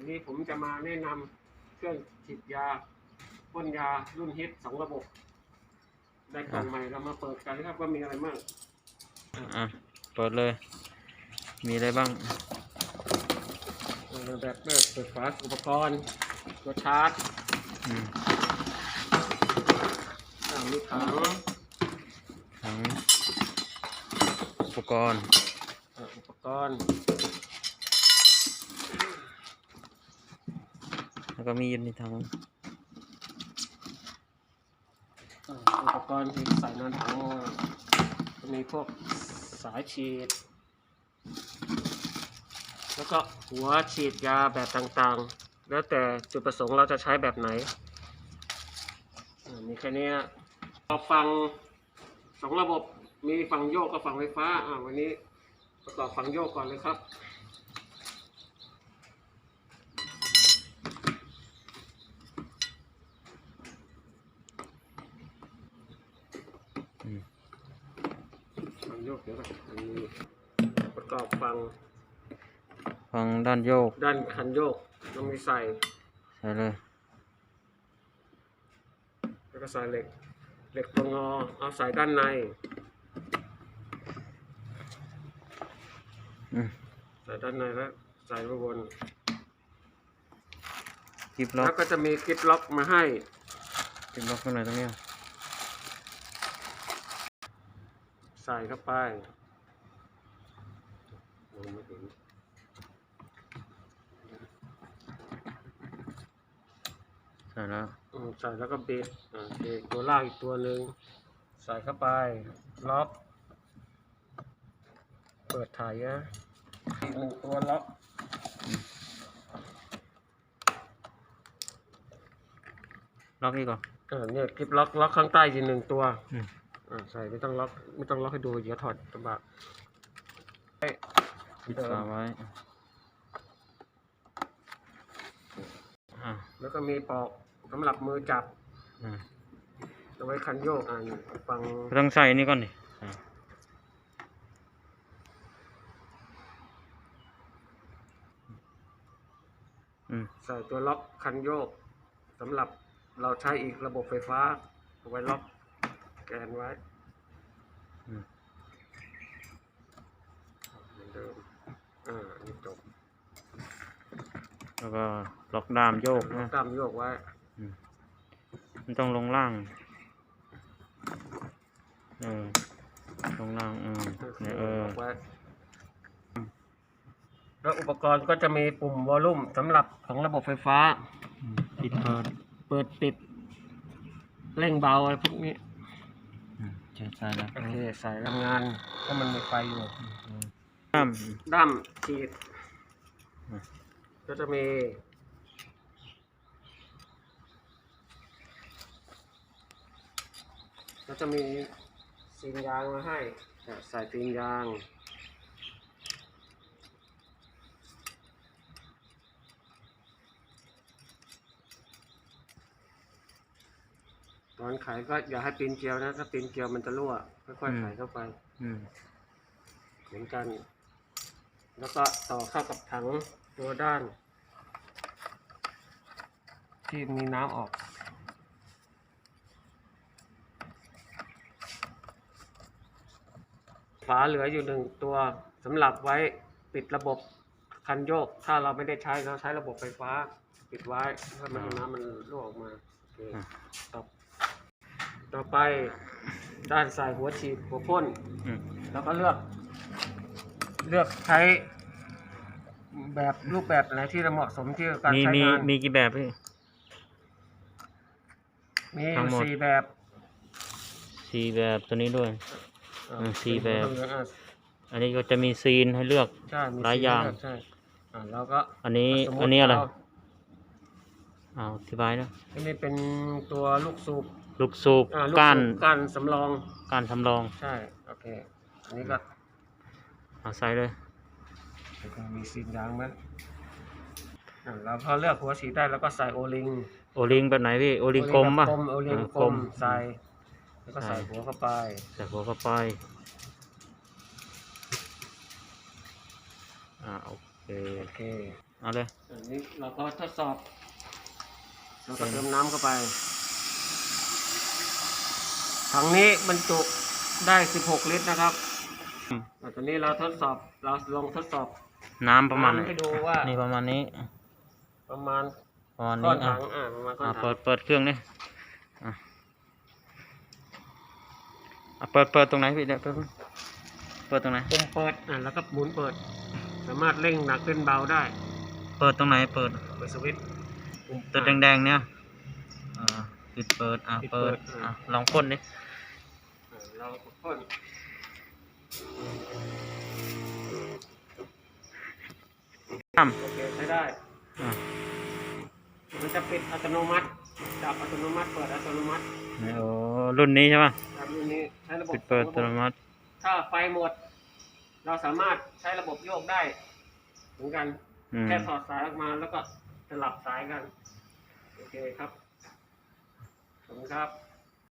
วันนี้ผมจะมาแนะนำเครื่องฉีดยาพ่นยารุ่นฮิตสองระบบ ได้กล่องใหม่เรามาเปิดกันนะครับว่ามีอะไรบ้างอะเปิดเลย มีอะไรบ้างเริ่มแบบแรกเปิดฝาอุปกรณ์ตัวชาร์จอืมอ่ามีถังทั้งอุปกรณ์อ่าอุปกรณ์ แล้ว ก็มีอยู่ในถังอุปกรณ์ที่ใส่ในถังก็มีพวกสายฉีด แล้วก็หัวฉีดยาแบบต่างๆ แล้วแต่จุดประสงค์เราจะใช้แบบไหนมีแค่นี้เราฟังสองระบบมีฝั่งโยกกับฝั่งไฟฟ้า อ่าวันนี้ประกอบฝั่งโยกก่อนเลยครับ อืม ฝั่งโยกเดี๋ยวก่อนมีประกอบฝั่งฟังด้านโยกด้านคันโยกต้องมีใส่ใส่เลยแล้วก็ใส่เหล็ก เหล็กตัวงอ เอาใส่ด้านใน อืมใส่ด้านในแล้วใส่ไว้บน คลิปล็อแล้กวก็จะมีกิ๊บล็อกมาให้คลิปล็อกข้างในตรงเนี้ย ใส่เข้าไปมองไม่เห็นใส่แล้วอืมใส่แล้วก็บิดอ่าโอเคตัวล่างอีกตัวหนึ่งใส่เข้าไปล็อกเปิดถ่ายนะอีกหนึ่งตัวล็อกล็อกนี่ก่อนอ่าเนี่ยกิ๊บล็อกล็อกข้างใต้อีกหนึ่งตัว อืม อ่าใส่ไม่ต้องล็อกไม่ต้องล็อกให้ดูเดี๋ยวถอดลำบากเอ้ยปิดเดิฝามไว้อะแล้วก็มีปอกสำหรับมือจับอะเอาไว้คันโยกอ่านี่ฟังต้องใส่นี่ก่อนดิอะอืมใส่ตัวล็อกคันโยกสำหรับเราใช้อีกระบบไฟฟ้าเอาไว้ล็อก แกนไว้อืมเหมือนเดิม อ่า นี่จบ แล้วก็ล็อกด้ามโยกล็อนะกตามโยกไว้อืมมันต้องลงล่าง เออ ลงล่างอืมเนี่ยเออล็อกไว้แล้วอุปกรณ์ก็จะมีปุ่มวอลลุ่มสำหรับของระบบไฟฟ้า ปิดเปิด เปิดปิด เร่งเบาอะไรพวกนี้ อืมเจ็บใส่แล้วโอเคใส่ทำงานถ้ามันมีไฟอยู่ด้ามด้ามฉีดอืมก็จะมีก็จะมีซีนยางมาให้อะใส่ซีนยาง ตอนขายก็อย่าให้ปีนเกลียวนะถ้าปีนเกลียวมันจะรั่วค่อยๆใส่เข้าไป อืมเหมือนกัน แล้วก็ต่อเข้ากับถังตัวด้าน ที่มีน้ำออก ฝาเหลืออยู่หนึ่งตัวสำหรับไว้ปิดระบบคันโยก ถ้าเราไม่ได้ใช้เราใช้ระบบไฟฟ้า ปิดไว้เพื่อไม่ให้น้ำมันรั่วออกมาโอเคอะต่อ ต่อไปด้านใส่หัวฉีดหัวพ่นอืม แล้วก็เลือก เลือกใช้แบบรูปแบบไหนที่เหมาะสมที่กับการมีใช้มีงานมีกี่แบบพี่ มีอทั้งยู่หมด สี่แบบสี่แบบตัวนี้ด้วย อ่าอืมสี่แบบเหลืองอะอันนี้ก็จะมีซีนให้เลือก ใช่มีหลายสี่อย่างแบบใช่อ่าแล้วก็ อันนี้สมมุติอันนี้อะไรเา อ้าวอธิบายนะอันนี้เป็นตัวลูกสูบลูกสูบอ่าลูกก้านสูบก้านสำรอง ก้านทำรองใช่ โอเค อันนี้ก็เอาใส่เลยแล้วก็มีซีนยางไหมอ่าเราพอเลือกหัวฉีดได้แล้วก็ใส่โอลิง โอลิงแบบไหนพี่โอลิงกลมป่ะโอลิงแบบกลมโอลิงเออกลลมมใส่แล้วก็ใส่ใส่หัวเข้าไป ใส่หัวเข้าไปอ่าโอเคโอเคเอาเลยอันนี้เราก็ทดสอบ เราก็เติมเติมน้ำเข้าไป ถังนี้บรรจุได้ 16 ลิตรนะครับอืมแต่ตอนนี้เราทดสอบ เราลองทดสอบ น้ำประมาณไหนน้ำให้ดูว่า นี่ประมาณนี้ ประมาณประมาณก้นี้อนอะถังอ่าประมาณก้ออะนถัเปิงดเปิดเครื่องนี่อะอะเปิดเปิดตรงไหนพี่เดี๋ยวเปิดเปิดตรงไหน ปุ่มเปิดอ่าแล้วก็หมุนเปิด สามารถเร่งหนักเร่งเบาได้ เปิดตรงไหน เปิด เปิดสวิตช์ปุ่ม ตัวแดงๆเนี่ยอ่าปิดเปิด อะปิดเปิดเปิดอะลองพ่นดิอ่าเราพ่นน้โอเคใช้ได้ำอะมันจะปิดอัตโนมัติ จับอัตโนมัติ เปิดอัตโนมัติโอ้รุ่นนี้ใช่ป่ะครับรุ่นนี้ใช้ระบบปิดเปิดสอัองตระโนบบมัติถ้าไฟหมด เราสามารถใช้ระบบโยกได้ เหมือนกัน อืมแค่ถอดสายออกมาแล้วก็สลับสายกัน โอเคครับ ขอบคุณครับ